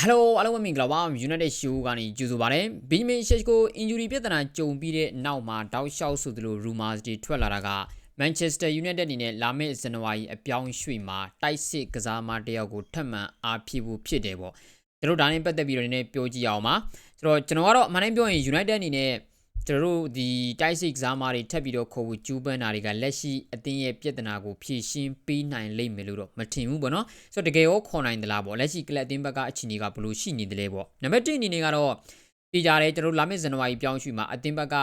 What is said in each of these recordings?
ဟယ်လိုအားလုံးပဲမင်္ဂလာပါ United Show ကနေကြိုဆိုပါရစေ။ Benjamin Sheshko injury ပြဿနာကြုံပြီးတဲ့နောက်မှာတောက်လျှောက်ဆိုသလို rumors တွေထွက်လာတာက Manchester United အနေနဲ့လာမယ့်ဇန်နဝါရီအပြောင်းရွှေ့မှာတိုက်စစ်ကစားမတစ်ယောက်ကိုထပ်မံအားဖြည့်ဖို့ဖြစ်တယ်ပေါ့။ကျွန်တော်ဒါနဲ့ပတ်သက်ပြီးတော့နည်းနည်းပြောကြည့်အောင်ပါ။ဆိုတော့ကျွန်တော်ကတော့အမှန်တမ်းပြောရင် United အနေနဲ့ ကျွန်တော်တို့ဒီတိုက်စစ်ကစားမတွေထပ်ပြီးတော့ခေါ်ဖို့ကျူးပန်းတာတွေကလက်ရှိအသင်းရဲ့ပြဿနာကိုဖြေရှင်းပေးနိုင်လိမ့်မယ်လို့တော့မထင်ဘူးပေါ့နော်ဆိုတော့တကယ်ရောခေါ်နိုင်သလားပေါ့လက်ရှိကလပ်အသင်းဘက်ကအခြေအနေကဘယ်လိုရှိနေသလဲပေါ့နံပါတ်1အနေနဲ့ကတော့ပြည်ကြတယ်ကျွန်တော်တို့လာမယ့်ဇန်နဝါရီပြောင်းရွှေ့မှာအသင်းဘက်က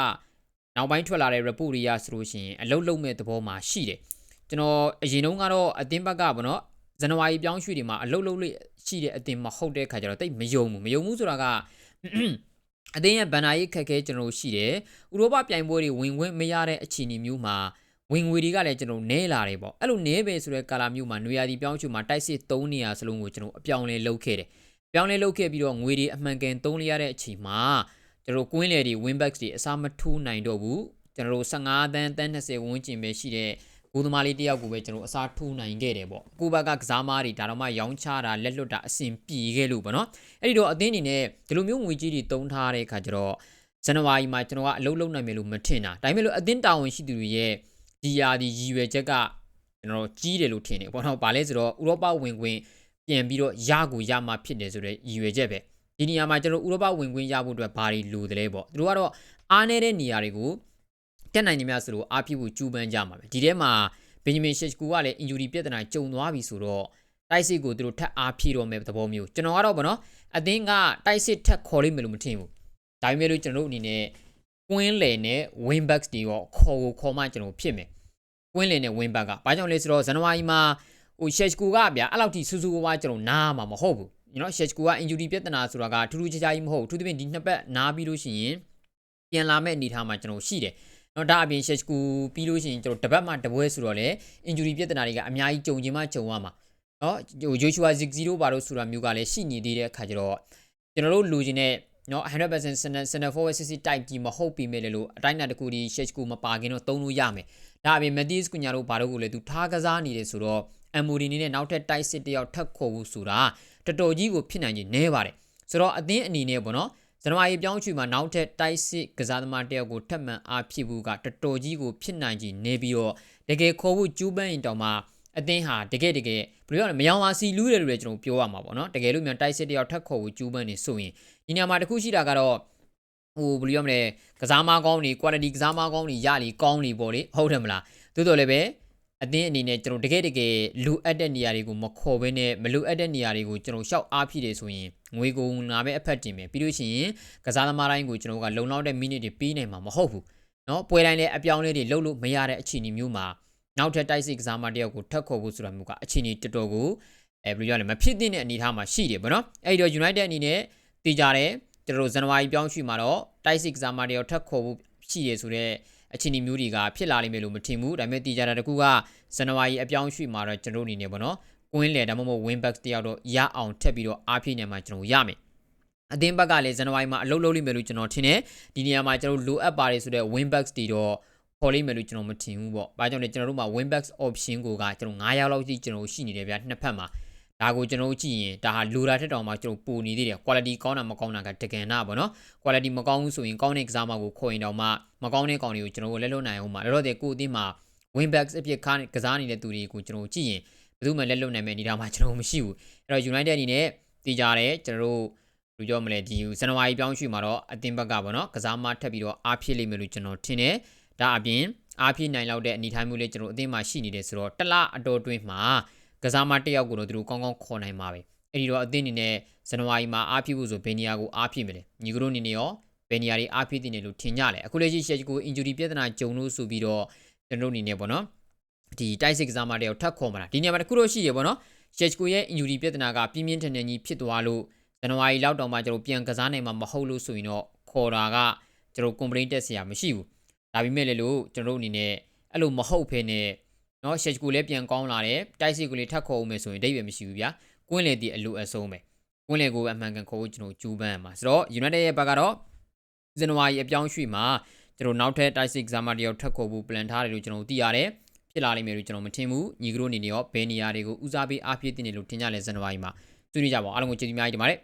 နောက်ပိုင်းထွက်လာတဲ့ report တွေရဆိုလို့ရှိရင်အလုတ်လုံးမဲ့သဘောမှာရှိတယ်ကျွန်တော်အရင်တုန်းကတော့အသင်းဘက်ကပေါ့နော်ဇန်နဝါရီပြောင်းရွှေ့တွေမှာအလုတ်လုံးလေးရှိတဲ့အသင်းမဟုတ်တဲ့ခါကျတော့တိတ်မယုံဘူးမယုံဘူးဆိုတာက အသင်းရဲ့ဗန်နာရေးခက်ခဲကျွန်တော်ရှိတယ်ဥရောပပြိုင်ပွဲတွေဝင်ခွင့်မရတဲ့အခြေအနေမျိုးမှာဝင်ငွေတွေကလည်းကျွန်တော်နဲလာတယ်ပေါ့အဲ့လိုနဲပဲဆိုတဲ့ကာလာမျိုးမှာနွေရာသီပြောင်းချူမှာတိုက်စစ်3နေရာစလုံးကိုကျွန်တော်အပြောင်းလဲလုပ်ခဲ့တယ်ပြောင်းလဲလုပ်ခဲ့ပြီးတော့ငွေတွေအမှန်ကန်သုံးလိုက်ရတဲ့အချိန်မှာကျွန်တော်ကွင်းလေတွေ win backs တွေအစားမထိုးနိုင်တော့ဘူးကျွန်တော်15တန်းတန်း20ဝန်းကျင်ပဲရှိတဲ့ ကိုသမားလေးတယောက်ကိုပဲကျွန်တော်အစားထိုးနိုင်ခဲ့တယ်ပေါ့ကိုဘက်ကကစားမားတွေဒါတော့မှရောင်းချတာလက်လွတ်တာအဆင်ပြေခဲ့လို့ပေါ့နော်အဲ့ဒီတော့အသင်းအနေနဲ့ဒီလိုမျိုးငွေကြီးတွေတုံးထားတဲ့အခါကျတော့ဇန်နဝါရီမှာကျွန်တော်ကအလုပ်လုပ်နိုင်မယ်လို့မထင်တာဒါပေမဲ့လို့အသင်းတာဝန်ရှိသူတွေရဲ့ဒီယာဒီရည်ရွယ်ချက်ကကျွန်တော်ကြီးတယ်လို့ထင်တယ်ပေါ့နော်ဗာလဲဆိုတော့ဥရောပဝင်ခွင့်ပြန်ပြီးတော့ရကိုရမှဖြစ်တယ်ဆိုတဲ့ရည်ရွယ်ချက်ပဲဒီနေရာမှာကျွန်တော်ဥရောပဝင်ခွင့်ရဖို့အတွက်ဘာတွေလိုတယ်လဲပေါ့သူတို့ကတော့အားနေတဲ့နေရာတွေကို တက်နိုင်နေများဆိုလို့အားပြဖို့ကြိုးပမ်းကြမှာပဲဒီထဲမှာဘင်ဂျမင်ရှက်ကူကလည်း injury ပြဿနာကြုံသွားပြီဆိုတော့တိုက်စစ်ကိုသူတို့ထပ်အားဖြည့်တော့မယ်သဘောမျိုးကျွန်တော်ကတော့ဗောနော်အသင်းကတိုက်စစ်ထက်ခေါ်လိမ့်မယ်လို့မထင်ဘူးဒါပေမဲ့လို့ကျွန်တော်တို့အနေနဲ့ကွင်းလယ်နဲ့ win backs တွေရောခေါ်ကိုခေါ်မှကျွန်တော်ဖြစ်မယ်ကွင်းလယ်နဲ့ win back ကဘာကြောင့်လဲဆိုတော့ဇန်နဝါရီမှာဟို shech ကူကဗျာအဲ့လောက်ထိစူးစူးဝါးကျွန်တော်နားမှာမဟုတ်ဘူး you know shech ကူက injury ပြဿနာဆိုတာကထူးထူးခြားခြားကြီးမဟုတ်ဘူးထူးသဖြင့်ဒီနှစ်ပတ်နားပြီးလို့ရှိရင်ပြန်လာမဲ့အနေထားမှာကျွန်တော်ရှိတယ် နော်ဒါအပြင် shech ကူပြီးလို့ရှိရင်ကျွန်တော်တပတ်မှတပွဲဆိုတော့လေ injury ပြဿနာတွေကအများကြီးကြုံခြင်းမှကြုံရမှာနော်ဟို Joshua Zigzero ဘာလို့ဆိုတာမျိုးကလည်းရှိနေသေးတဲ့အခါကျတော့ကျွန်တော်တို့လူချင်းနဲ့နော်100% center center forward 60 type ကြီးမဟုတ်ပြီမဲ့လေလို့အတိုင်းအတာတစ်ခုဒီ shech ကူမပါခင်တော့သုံးလို့ရမယ်ဒါအပြင် Matthews ကုညာတို့ဘာလို့ကိုလဲသူထားကစားနေတယ်ဆိုတော့ MOD နေနဲ့နောက်ထပ်တိုက်စစ်တယောက်ထပ်ခေါ်ဖို့ဆိုတာတော်တော်ကြီးကိုဖြစ်နိုင်ကြီးနဲပါတယ်ဆိုတော့အသင်းအနေနဲ့ပေါ့နော် ဇန်နဝါရီပြောင်းချူမှာနောက်ထပ်တိုက်စစ်ကစားသမားတယောက်ကိုထပ်မံအားဖြစ်ဖို့ကတော်တော်ကြီးကိုဖြစ်နိုင်ကြီးနေပြီးတော့တကယ်ခေါ်ဖို့ကျူးပန်းရင်တောင်မှအသင်းဟာတကယ်တကယ်ဘယ်လိုရလဲမယောင်ပါစီလူးတယ်လို့လည်းကျွန်တော်ပြောရမှာပေါ့နော်တကယ်လို့မြန်တိုက်စစ်တယောက်ထပ်ခေါ်ဖို့ကျူးပန်းနေဆိုရင်ဒီနေရာမှာတခုရှိတာကတော့ဟိုဘယ်လိုရမလဲကစားမကောင်းတွေ quality ကစားမကောင်းတွေရလီကောင်းလီပေါ့လေဟုတ်တယ်မလားသို့တော်လည်းပဲ အသင်းအနေနဲ့ကျွန်တော်တကယ်တကယ်လိုအပ်တဲ့နေရာတွေကိုမခေါ်ဘဲနဲ့မလိုအပ်တဲ့နေရာတွေကိုကျွန်တော်ရှောက်အားဖြည့်တယ်ဆိုရင်ငွေကုန်လာမဲ့အဖက်တင်မယ်ပြီးလို့ရှိရင်ကစားသမားတိုင်းကိုကျွန်တော်ကလုံလောက်တဲ့မိနစ်တွေပေးနိုင်မှာမဟုတ်ဘူးเนาะပွဲတိုင်းလည်းအပြောင်းလဲတွေလှုပ်လို့မရတဲ့အခြေအနေမျိုးမှာနောက်ထပ်တိုက်စစ်ကစားမတယောက်ကိုထပ်ခေါ်ဖို့ဆိုတာမျိုးကအခြေအနေတော်တော်ကိုအဲဘယ်လိုရလဲမဖြစ်သင့်တဲ့အနေအထားမှာရှိတယ်ဗောနော်အဲ့ဒီတော့ United အနေနဲ့တည်ကြတယ်ကျွန်တော်ဇန်နဝါရီပြောင်းရွှေ့မှာတော့တိုက်စစ်ကစားမတယောက်ထပ်ခေါ်ဖို့ရှိရဆိုတော့ အခြေအနေမျိုးတွေကဖြစ်လာလိမ့်မယ်လို့မထင်ဘူးဒါပေမဲ့တည်ကြတာတကူကဇန်နဝါရီအပြောင်းရွှေ့မှာတော့ကျွန်တော်အနေနဲ့ပေါ့နော်ကွင်းလေဒါမှမဟုတ် win back တယောက်တော့ရအောင်ထက်ပြီးတော့အားဖြည့်နေမှာကျွန်တော်ရမယ်အသင်းဘက်ကလည်းဇန်နဝါရီမှာအလုပ်လုပ်လိမ့်မယ်လို့ကျွန်တော်ထင်တယ်ဒီနေရာမှာကျွန်တော်လိုအပ်ပါတယ်ဆိုတော့ win backs တွေတော့ခေါ်လိမ့်မယ်လို့ကျွန်တော်မထင်ဘူးပေါ့။ဘာကြောင့်လဲကျွန်တော်တို့မှာ win backs option ကိုကကျွန်တော်9ရောက်လောက်ကြီးကျွန်တော်ရှိနေတယ်ဗျာနှစ်ဖက်မှာ ဒါကိုကျွန်တော်ကြည့်ရင်ဒါဟာလိုတာထက်တောင်မှကျွန်တော်ပိုနေသေးတယ် quality ကောင်းတာမကောင်းတာကတကယ်နာပေါ့နော် quality မကောင်းဘူးဆိုရင်ကောင်းတဲ့ကစားမကိုခေါ်ရင်တောင်မှမကောင်းတဲ့ကောင်တွေကိုကျွန်တော်လက်လွတ်နိုင်အောင်ပါလောလောဆယ်ကိုအသင်းမှာ win backs အဖြစ်ခါကစားနေတဲ့သူတွေကိုကျွန်တော်ကြည့်ရင်ဘယ်သူမှလက်လွတ်နိုင်မယ့်အနေအထားမှာကျွန်တော်မရှိဘူးအဲ့တော့ United အနေနဲ့တည်ကြတယ်ကျွန်တော်တို့လူပြောမလဲဒီဇန်နဝါရီပြောင်းရွှေ့မှာတော့အသင်းဘက်ကပေါ့နော်ကစားမထပ်ပြီးတော့အားဖြစ်လိမ့်မယ်လို့ကျွန်တော်ထင်တယ်ဒါအပြင်အားဖြစ်နိုင်လောက်တဲ့အနေအထားမျိုးလေးကျွန်တော်အသင်းမှာရှိနေတယ်ဆိုတော့တလအတော်တွင်းမှာ ကစားမတစ်ယောက်ကိုတော့သူတို့ကောင်းကောင်းခေါ်နိုင်မှာပဲအဲ့ဒီတော့အသင်းအနေနဲ့ဇန်နဝါရီမှာအားဖြစ်ဖို့ဆိုဘယ်နေရာကိုအားဖြစ်မလဲညီကတို့အနေနဲ့ရောဘယ်နေရာတွေအားဖြစ်တင်တယ်လို့ထင်ကြလဲအခုလက်ရှိရှက်ကို injury ပြဿနာကြုံလို့ဆိုပြီးတော့ကျွန်တော်အနေနဲ့ပေါ့နော်ဒီတိုက်စစ်ကစားမတစ်ယောက်ထပ်ခေါ်မှာလားဒီနေရာမှာတခုတော့ရှိရပေါ့နော်ရှက်ကိုရဲ့ injury ပြဿနာကပြင်းပြင်းထန်ထန်ကြီးဖြစ်သွားလို့ဇန်နဝါရီလောက်တောင်မှကျွန်တော်ပြန်ကစားနိုင်မှာမဟုတ်လို့ဆိုရင်တော့ခေါ်တာကကျွန်တော် complaint တက်စရာမရှိဘူးဒါပေမဲ့လည်းလို့ကျွန်တော်အနေနဲ့အဲ့လိုမဟုတ်ဖ ೇನೆ နော်ရှက်ကူလည်းပြန်ကောင်းလာတယ်တိုက်စီကူလည်းထပ်ခေါ်ဦးမယ်ဆိုရင်ဒိတ်ပဲမရှိဘူးဗျာကွင်းလေတီအလိုအဆုံးပဲကွင်းလေကိုအမှန်ကန်ခေါ်ဖို့ကျွန်တော်ကြိုးပမ်းမှာဆိုတော့ United ရဲ့ဘက်ကတော့ဇန်နဝါရီအပြောင်းရွှေ့မှာကျွန်တော်နောက်ထပ် Tyson Examer တယောက်ထပ်ခေါ်ဖို့ plan ထားတယ်လို့ကျွန်တော်သိရတယ်ဖြစ်လာလိမ့်မယ်လို့ကျွန်တော်မထင်ဘူးညီကတို့အနေနဲ့ရောဘယ်နေရာတွေကိုဦးစားပေးအားပြည့်တင်တယ်လို့ထင်ကြလဲဇန်နဝါရီမှာဆွေးနွေးကြပါအောင်အားလုံးကိုကျေးဇူးများကြီးတင်ပါတယ်